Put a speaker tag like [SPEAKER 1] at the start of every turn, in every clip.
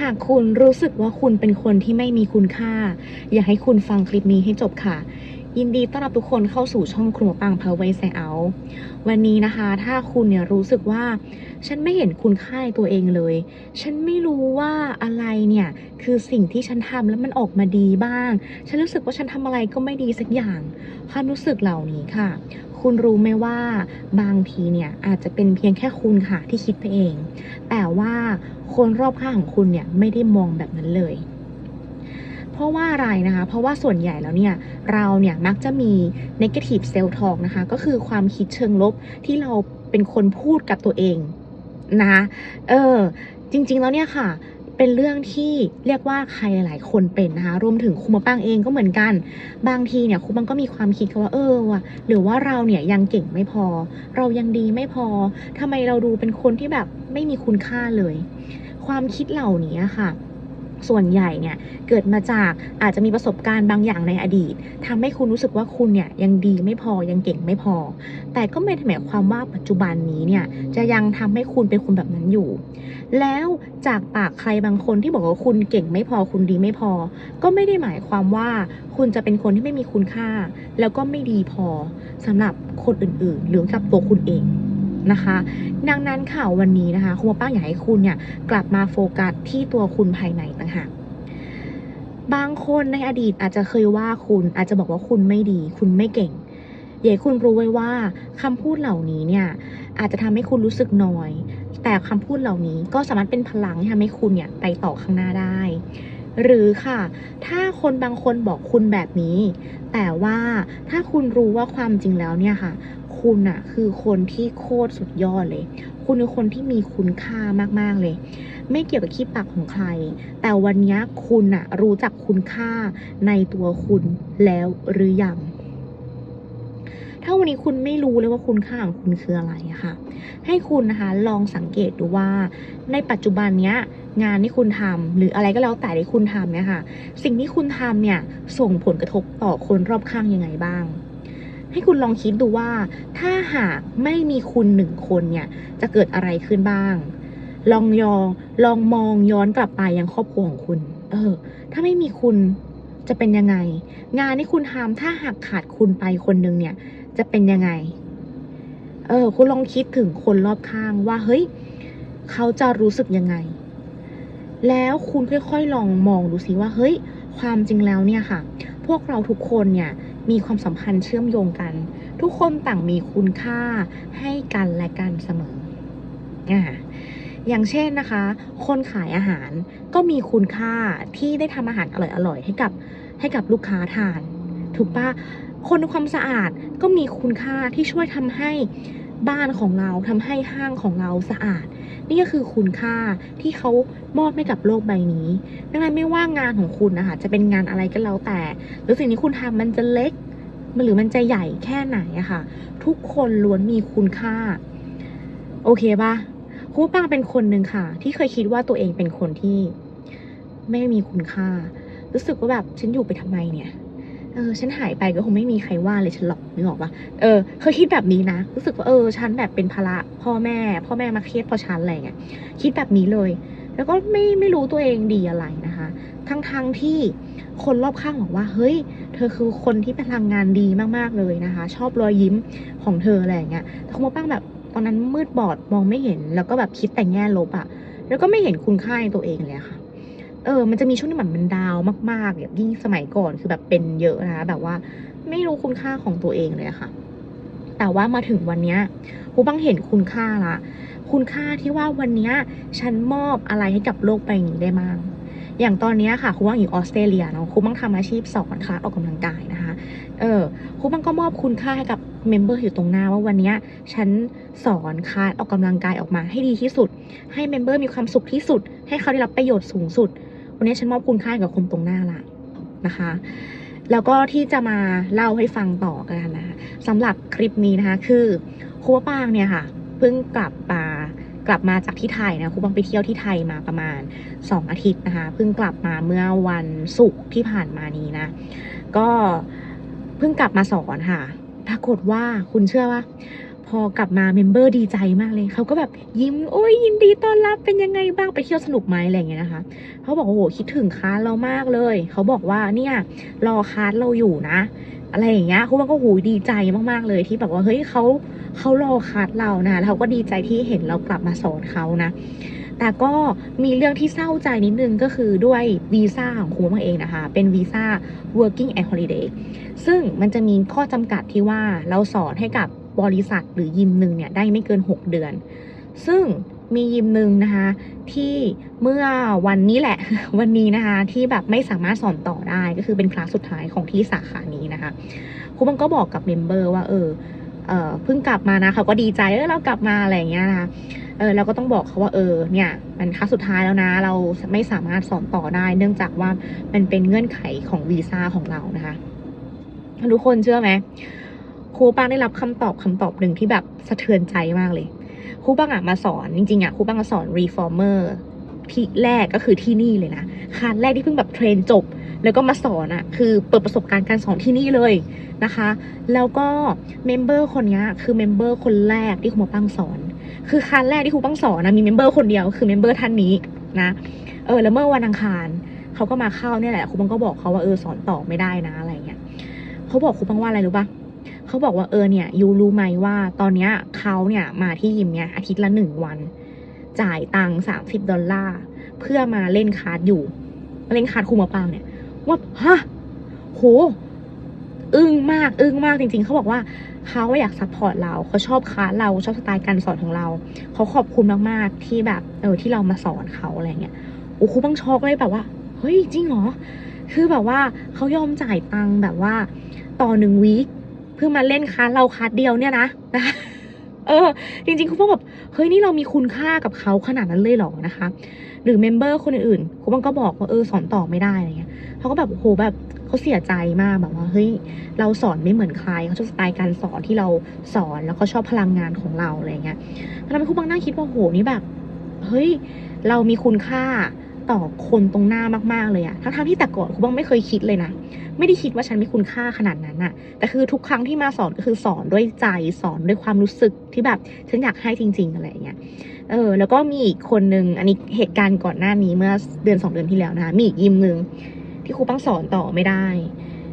[SPEAKER 1] หากคุณรู้สึกว่าคุณเป็นคนที่ไม่มีคุณค่า อยากให้คุณฟังคลิปนี้ให้จบค่ะ ยินดีต้อนรับทุกคนเข้าสู่ช่องครัวปัง Power Way Out วันนี้นะคะ ถ้าคุณเนี่ยรู้สึกว่า ฉันไม่เห็นคุณค่าในตัวเองเลย ฉันไม่รู้ว่าอะไรเนี่ย คือสิ่งที่ฉันทำแล้วมันออกมาดีบ้าง ฉันรู้สึกว่าฉันทำอะไรก็ไม่ดีสักอย่าง ความรู้สึกเหล่านี้ค่ะ คุณรู้ไหมว่าบางทีเนี่ยอาจจะเป็นเพียงแค่คุณค่ะที่คิดไปเอง แต่ว่าคนรอบข้างของคุณเนี่ยไม่ได้มองแบบนั้นเลย ราะว่าอะไรนะคะ เพราะว่าส่วนใหญ่แล้วเนี่ยเราเนี่ยมักจะมี negative self talk นะคะ ก็คือความคิดเชิงลบที่เราเป็นคนพูดกับตัวเองนะเออจริง ๆ แล้วเนี่ยค่ะเป็นเรื่องที่เรียกว่าใครหลายคนเป็นนะคะ รวมถึงครูมาปังเองก็เหมือนกัน บางทีเนี่ยครูปังก็มีความคิดว่าเออว่ะหรือว่าเราเนี่ยยังเก่งไม่พอ เรายังดีไม่พอทำไมเราดูเป็นคนที่แบบไม่มีคุณค่าเลย ความคิดเหล่านี้ค่ะ ส่วนใหญ่เนี่ยเกิดมาจากอาจจะมีประสบการณ์บางอย่างในอดีตทำให้คุณรู้สึกว่าคุณเนี่ยยังดีไม่พอยังเก่งไม่พอ แต่ก็ไม่ได้หมายความว่าปัจจุบันนี้เนี่ยจะยังทำให้คุณเป็นคนแบบนั้นอยู่ แล้วจากปากใครบางคนที่บอกว่าคุณเก่งไม่พอคุณดีไม่พอ ก็ไม่ได้หมายความว่าคุณจะเป็นคนที่ไม่มีคุณค่า แล้วก็ไม่ดีพอสำหรับคนอื่นๆ หรือกับตัวคุณเอง นะคะ ดังนั้นค่ะวันนี้นะคะคุณป้าอยากให้คุณเนี่ยกลับมาโฟกัสที่ตัวคุณภายในต่างหากบางคนในอดีตอาจจะเคยว่าคุณอาจจะบอกว่าคุณไม่ดี คุณไม่เก่งอยากคุณรู้ไว้ว่าคำพูดเหล่านี้เนี่ยอาจจะทำให้คุณรู้สึกน้อย แต่คำพูดเหล่านี้ก็สามารถเป็นพลังที่ทำให้คุณเนี่ยไปต่อข้างหน้าได้ หรือค่ะ ถ้าคนบางคนบอกคุณแบบนี้ แต่ว่าถ้าคุณรู้ว่าความจริงแล้วเนี่ยค่ะ คุณอะคือคนที่โคตรสุดยอดเลย คุณคือคนที่มีคุณค่ามากๆเลย ไม่เกี่ยวกับขี้ปากของใคร แต่วันนี้คุณอะรู้จักคุณค่าในตัวคุณแล้วหรือยัง ถ้าวันนี้คุณไม่รู้เลยว่าคุณค่าของคุณคืออะไรอะค่ะ ให้คุณนะคะลองสังเกตดูว่า ในปัจจุบันเนี้ยงานที่คุณทำหรืออะไรก็แล้วแต่ที่คุณทำเนี่ยค่ะ สิ่งที่คุณทำเนี่ย ส่งผลกระทบต่อคนรอบข้างยังไงบ้าง ให้คุณลองคิดดูว่า ถ้าหากไม่มีคุณหนึ่งคนเนี่ย จะเกิดอะไรขึ้นบ้าง ลองยองลองมองย้อนกลับไปยังครอบครัวของคุณ เออ ถ้าไม่มีคุณจะเป็นยังไง งานที่คุณทำถ้าหากขาดคุณไปคนหนึ่งเนี่ย จะเป็นยังไง เออ คุณลองคิดถึงคนรอบข้างว่า เฮ้ย เขาจะรู้สึกยังไง แล้วคุณค่อยๆลองมองดูสิว่า เฮ้ย ความจริงแล้วเนี่ยค่ะ พวกเราทุกคนเนี่ยมีความสัมพันธ์เชื่อมโยงกัน ทุกคนต่างมีคุณค่าให้กันและกันเสมออ่าอย่างเช่นนะคะ คนขายอาหารก็มีคุณค่าที่ได้ทำอาหารอร่อยๆให้กับให้กับลูกค้าทาน ถูกปะคนทำความสะอาดก็มีคุณค่าที่ช่วยทำให้ บ้านของเราทำให้ห้างของเราสะอาด นี่ก็คือคุณค่าที่เขามอบให้กับโลกใบนี้ ดังนั้นไม่ว่างานของคุณนะคะจะเป็นงานอะไรก็แล้วแต่ หรือสิ่งที่คุณทำมันจะเล็กหรือมันจะใหญ่แค่ไหนอะค่ะ ทุกคนล้วนมีคุณค่า โอเคปะครูป้าเป็นคนหนึ่งค่ะ ที่เคยคิดว่าตัวเองเป็นคนที่ไม่มีคุณค่า รู้สึกว่าแบบฉันอยู่ไปทำไมเนี่ย เออฉันหายไปก็คงไม่มีใครว่าเลยฉันหรอกนึกออกปะเออเคยคิดแบบนี้นะ รู้สึกว่าเออฉันแบบเป็นภาระพ่อแม่ พ่อแม่มาเครียดพราะฉันอะไรเงี้ยคิดแบบนี้เลย แล้วก็ไม่ไม่รู้ตัวเองดีอะไรนะคะ ทั้งทั้งที่คนรอบข้างบอกว่า เฮ้ย เธอคือคนที่พลังงานดีมากๆเลยนะคะ ชอบรอยยิ้มของเธออะไรเงี้ยแต่คุณมาป้างแบบตอนนั้นมืดบอดมองไม่เห็น แล้วก็แบบคิดแต่แง่ลบอะแล้วก็ไม่เห็นคุณค่าในตัวเองเลยค่ะ เออ มันจะมีช่วงที่แบบมันดาวมากๆแบบยิ่งสมัยก่อนคือแบบเป็นเยอะนะคะแบบว่าไม่รู้คุณค่าของตัวเองเลยค่ะ แต่ว่ามาถึงวันนี้ยครูบ้างเห็นคุณค่าละ คุณค่าที่ว่าวันนี้ฉันมอบอะไรให้กับโลกใบนี้ได้บ้างอย่างตอนนี้ค่ะครูบ้างอยู่ออสเตรเลียเนาะครูบ้างทำอาชีพสอนคลาสออกกำลังกายนะคะ เออครูบ้างก็มอบคุณค่าให้กับเมมเบอร์อยู่ตรงหน้าว่าวันนี้ฉันสอนคลาสออกกำลังกายออกมาให้ดีที่สุด ให้เมมเบอร์มีความสุขที่สุด ให้เขาได้รับประโยชน์สูงสุด วันนี้ฉันมอบคุณค่ากับคนตรงหน้าละนะคะ แล้วก็ที่จะมาเล่าให้ฟังต่อกันนะคะสำหรับคลิปนี้นะคะ คือครูปางเนี่ยค่ะเพิ่งกลับมากลับมาจากที่ไทยนะครูปางไปเที่ยวที่ไทยมาประมาณ 2 อาทิตย์นะคะเพิ่งกลับมาเมื่อวันศุกร์ที่ผ่านมานี้นะ ก็เพิ่งกลับมาสอนค่ะ ปรากฏว่าคุณเชื่อว่า พอกลับมาเมมเบอร์ดีใจมากเลยเขาก็แบบยิ้มโอ้ยยินดีต้อนรับเป็นยังไงบ้างไปเที่ยวสนุกไหมอะไรอย่างเงี้ยนะคะเขาบอกว่าโอ้โหคิดถึงคาสเรามากเลยเขาบอกว่าเนี่ยรอคาสเราอยู่นะ อะไรอย่างเงี้ยคุณมันก็หูดีใจมากๆเลยที่แบบว่าเฮ้ยเขาเขารอคาสเรานะแล้วเขาก็ดีใจที่เห็นเรากลับมาสอนเขานะแต่ก็มีเรื่องที่เศร้าใจนิดนึงก็คือด้วยวีซ่าของครูมังเองนะคะ เป็นวีซ่า working and holiday ซึ่งมันจะมีข้อจำกัดที่ว่าเราสอนให้กับ บริษัทหรือยิมหนึ่งเนี่ยได้ไม่เกิน 6 เดือน ซึ่งมียิมหนึ่งนะคะ ที่เมื่อวันนี้แหละ วันนี้นะคะ ที่แบบไม่สามารถสอนต่อได้ก็คือเป็นคลาสสุดท้ายของที่สาขานี้นะคะครูบังก็บอกกับเมมเบอร์ว่าเออเออเพิ่งกลับมานะเขาก็ดีใจเออเรากลับมาอะไรอย่างเงี้ยนะคะเออเราก็ต้องบอกเขาว่าเออเนี่ยมันคลาสสุดท้ายแล้วนะ เราไม่สามารถสอนต่อได้ เนื่องจากว่ามันเป็นเงื่อนไขของวีซ่าของเรานะคะ ทุกคนเชื่อไหม รูปังได้รับคำตอบคำตอบหนึ่งที่แบบสะเทือนใจมากเลยครูปังอะมาสอนจริงๆอะครูปังมาสอน reformer ที่แรกก็คือที่นี่เลยนะคลาสแรกที่เพิ่งแบบเทรนจบ แล้วก็มาสอนอะคือเปิดประสบการณ์การสอนที่นี่เลยนะคะ แล้วก็เมมเบอร์คนนี้คือเมมเบอร์คนแรกที่ครูปังสอน คือคลาสแรกที่ครูปังสอนนะมีเมมเบอร์คนเดียวคือเมมเบอร์ท่านนี้นะเออแล้วเมื่อวันอังคารเขาก็มาเข้าเนี่ยแหละครูปังก็บอกเขาว่าเออสอนต่อไม่ได้นะอะไรเงี้ยเขาบอกครูปังว่าอะไรรู้ปะ เขาบอกว่าเออเนี่ยยูรู้ไหมว่าตอนเนี้ยเขาเนี่ยมาที่ยิมเนี่ยอาทิตย์ละหนึ่งวัน จ่ายตังค์สามสิบดอลลาร์เพื่อมาเล่นคาร์ดอยู่ เล่นคาร์ดคูมาปังเนี่ย ว่าฮะโหอึ้งมากอึ้งมากจริง ๆ เขาบอกว่าเขาอยากซัพพอร์ตเราเขาชอบคลาสเราชอบสไตล์การสอนของเรา เขาขอบคุณมากๆที่แบบเออที่เรามาสอนเขาอะไรเงี้ยโอ้ครูบังช็อกเลยแบบว่าเฮ้ยจริงเหรอคือแบบว่าเขายอมจ่ายตังค์แบบว่าต่อหนึ่งวีค พื่อมาเล่นคลาสเราคลาสเดียวเนี่ยนะเออ จริงๆครูบังแบบเฮ้ยนี่เรามีคุณค่ากับเขาขนาดนั้นเลยหรอนะคะ หรือเมมเบอร์คนอื่นๆครูบังก็บอกว่าเออสอนต่อไม่ได้อะไรเงี้ยเขาก็แบบโหแบบเขาเสียใจมากแบบว่าเฮ้ยเราสอนไม่เหมือนใครเขาชอบสไตล์การสอนที่เราสอนแล้วก็ชอบพลังงานของเราอะไรเงี้ยทำให้ครูบังนั่งคิดว่าโหนี่แบบ เฮ้ยเรามีคุณค่า ต่อคนตรงหน้ามากๆเลยอะทั้งๆที่แต่ก่อนครูบังไม่เคยคิดเลยนะ ไม่ได้คิดว่าฉันมีคุณค่าขนาดนั้นอะแต่คือทุกครั้งที่มาสอนก็คือสอนด้วยใจสอนด้วยความรู้สึกที่แบบฉันอยากให้จริง ๆ อะไรเงี้ย เออ แล้วก็มีอีกคนนึง อันนี้เหตุการณ์ก่อนหน้านี้เมื่อเดือนสองเดือนที่แล้วนะ มีอีกยิมหนึ่งที่ครูปังสอนต่อไม่ได้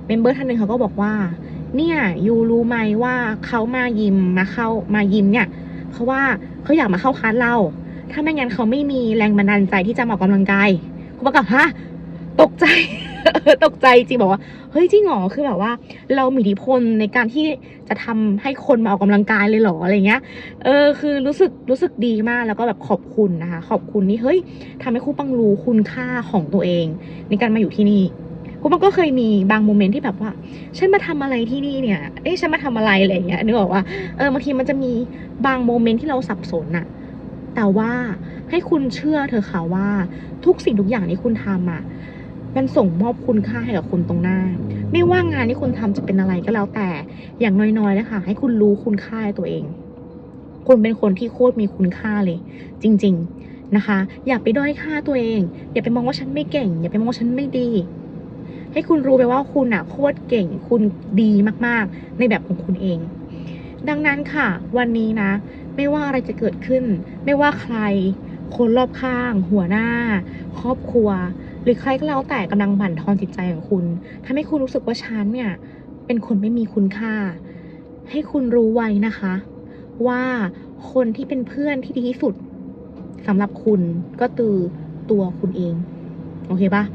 [SPEAKER 1] เมมเบอร์ท่านหนึ่งเขาก็บอกว่า เนี่ยยูรู้ไหมว่าเขามายิมมาเข้ามายิมเนี่ย เพราะว่าเขาอยากมาเข้าคลาสเรา ถ้าไม่งั้นเขาไม่มีแรงบันดาลใจที่จะมาออกกำลังกายครูปังกับฮะตกใจ ตกใจจริงบอกว่า เฮ้ยจริงหรอคือแบบว่า เรามีอิทธิพลในการที่จะทำให้คนมาออกกำลังกายเลยเหรออะไรเงี้ย เออคือรู้สึกรู้สึกดีมากแล้วก็แบบขอบคุณนะคะ ขอบคุณนี่เฮ้ยทำให้ครูปังรู้คุณค่าของตัวเอง ในการมาอยู่ที่นี่ครูปังก็เคยมีบางโมเมนต์ที่แบบว่า ฉันมาทำอะไรที่นี่เนี่ย เอ๊ะฉันมาทำอะไรอะไรเงี้ยนึกออกว่าเออบางทีมันจะมีบางโมเมนต์ที่เราสับสนอะ แต่ว่าให้คุณเชื่อเถอค่ะว่าทุกสิ่งทุกอย่างที่คุณทำอะมันส่งมอบคุณค่าให้กับคนตรงหน้า ไม่ว่างานที่คุณทำจะเป็นอะไรก็แล้วแต่ อย่างน้อยๆนะคะให้คุณรู้คุณค่าตัวเอง คุณเป็นคนที่โคตรมีคุณค่าเลย จริง ๆนะคะ อย่าไปด้อยค่าตัวเอง อย่าไปมองว่าฉันไม่เก่ง อย่าไปมองว่าฉันไม่ดี ให้คุณรู้ไปว่าคุณอะโคตรเก่ง คุณดีมากๆ ในแบบของคุณเอง ดังนั้นค่ะ วันนี้นะ ไม่ว่าอะไรจะเกิดขึ้น ไม่ว่าใคร คนรอบข้าง หัวหน้า ครอบครัว หรือใครก็แล้วแต่กำลังบั่นทอนจิตใจของคุณทำให้คุณรู้สึกว่าฉันเนี่ยเป็นคนไม่มีคุณค่า ให้คุณรู้ไว้นะคะ ว่าคนที่เป็นเพื่อนที่ดีที่สุดสำหรับคุณก็คือตัวคุณเอง โอเคปะ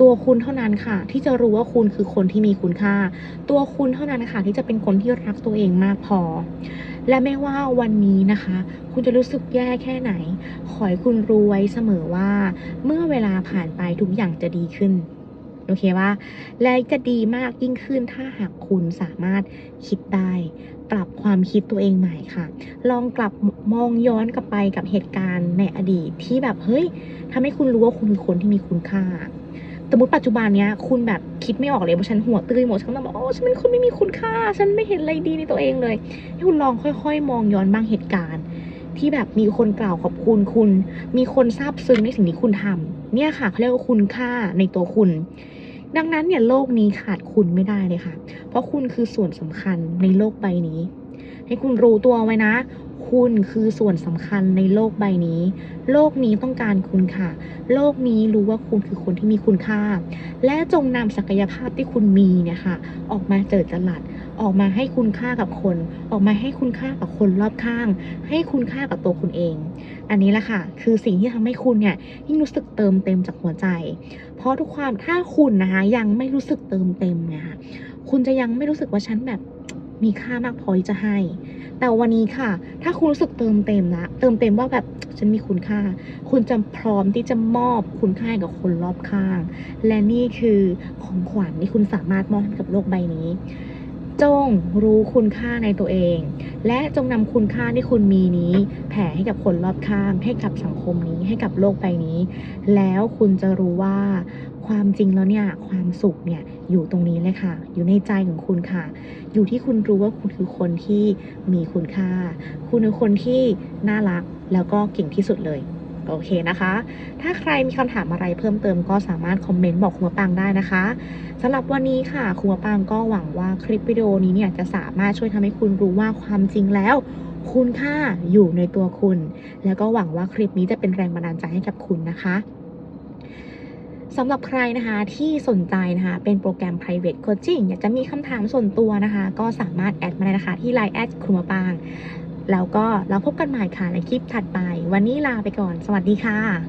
[SPEAKER 1] ตัวคุณเท่านั้นค่ะ ที่จะรู้ว่าคุณคือคนที่มีคุณค่า ตัวคุณเท่านั้นค่ะ ที่จะเป็นคนที่รักตัวเองมากพอ และไม่ว่าวันนี้นะคะ คุณจะรู้สึกแย่แค่ไหน ขอให้คุณรู้ไว้เสมอว่า เมื่อเวลาผ่านไปทุกอย่างจะดีขึ้น โอเคปะและจะดีมากยิ่งขึ้นถ้าหากคุณสามารถคิดได้ปรับความคิดตัวเองใหม่ค่ะ ลองกลับมองย้อนกลับไปกับเหตุการณ์ในอดีตที่แบบเฮ้ยทำให้คุณรู้ว่าคุณคือคนที่มีคุณค่า สมมติปัจจุบันเนี้ยคุณแบบคิดไม่ออกเลยว่าฉันหัวตื้อหมดฉันต้องแบบโอ้ฉันเป็นคนไม่มีคุณค่า ฉันไม่เห็นอะไรดีในตัวเองเลยให้คุณลองค่อย ๆ มองย้อนบางเหตุการณ์ ที่แบบมีคนกล่าวขอบคุณคุณ มีคนซาบซึ้งในสิ่งที่คุณทำเนี่ยค่ะเขาเรียกว่าคุณค่าในตัวคุณ ดังนั้นเนี่ยโลกนี้ขาดคุณไม่ได้เลยค่ะ เพราะคุณคือส่วนสำคัญในโลกใบนี้ ให้คุณรู้ตัวไว้นะ คุณคือส่วนสำคัญในโลกใบนี้ โลกนี้ต้องการคุณค่ะ โลกนี้รู้ว่าคุณคือคนที่มีคุณค่า และจงนำศักยภาพที่คุณมีเนี่ยค่ะ ออกมาเจิดจรัสออกมาให้คุณค่ากับคน ออกมาให้คุณค่ากับคนรอบข้าง ให้คุณค่ากับตัวคุณเอง อันนี้แหละค่ะ คือสิ่งที่ทำให้คุณเนี่ยยิ่งรู้สึกเติมเต็มจากหัวใจ เพราะทุกความถ้าคุณนะคะยังไม่รู้สึกเติมเต็มเนี่ยค่ะคุณจะยังไม่รู้สึกว่าฉันแบบ มีค่ามากพอที่จะให้ แต่วันนี้ค่ะ ถ้าคุณรู้สึกเติมเต็มละเติมเต็มว่าแบบฉันมีคุณค่า คุณจะพร้อมที่จะมอบคุณค่ากับคนรอบข้าง และนี่คือของขวัญที่คุณสามารถมอบให้กับโลกใบนี้ จงรู้คุณค่าในตัวเอง และจงนำคุณค่าที่คุณมีนี้ แผ่ให้กับคนรอบข้าง ให้กับสังคมนี้ ให้กับโลกใบนี้ แล้วคุณจะรู้ว่า ความจริงแล้วเนี่ย ความสุขเนี่ยอยู่ตรงนี้เลยค่ะ อยู่ในใจของคุณค่ะ อยู่ที่คุณรู้ว่าคุณคือคนที่มีคุณค่า คุณคือคนที่น่ารักแล้วก็เก่งที่สุดเลย โอเคนะคะ ถ้าใครมีคำถามอะไรเพิ่มเติมก็สามารถคอมเมนต์บอกคุณมะปังได้นะคะสำหรับวันนี้ค่ะคุณมะปังก็หวังว่าคลิปวิดีโอนี้เนี่ยจะสามารถช่วยทำให้คุณรู้ว่าความจริงแล้ว คุณค่าอยู่ในตัวคุณ แล้วก็หวังว่าคลิปนี้จะเป็นแรงบันดาลใจให้กับคุณนะคะสำหรับใครนะคะที่สนใจนะคะเป็นโปรแกรม private coaching อยากจะมีคำถามส่วนตัวนะคะ ก็สามารถแอดมาได้นะคะที่ line แอดคุณมะปาง แล้วก็เราพบกันใหม่ค่ะในคลิปถัดไป วันนี้ลาไปก่อน สวัสดีค่ะ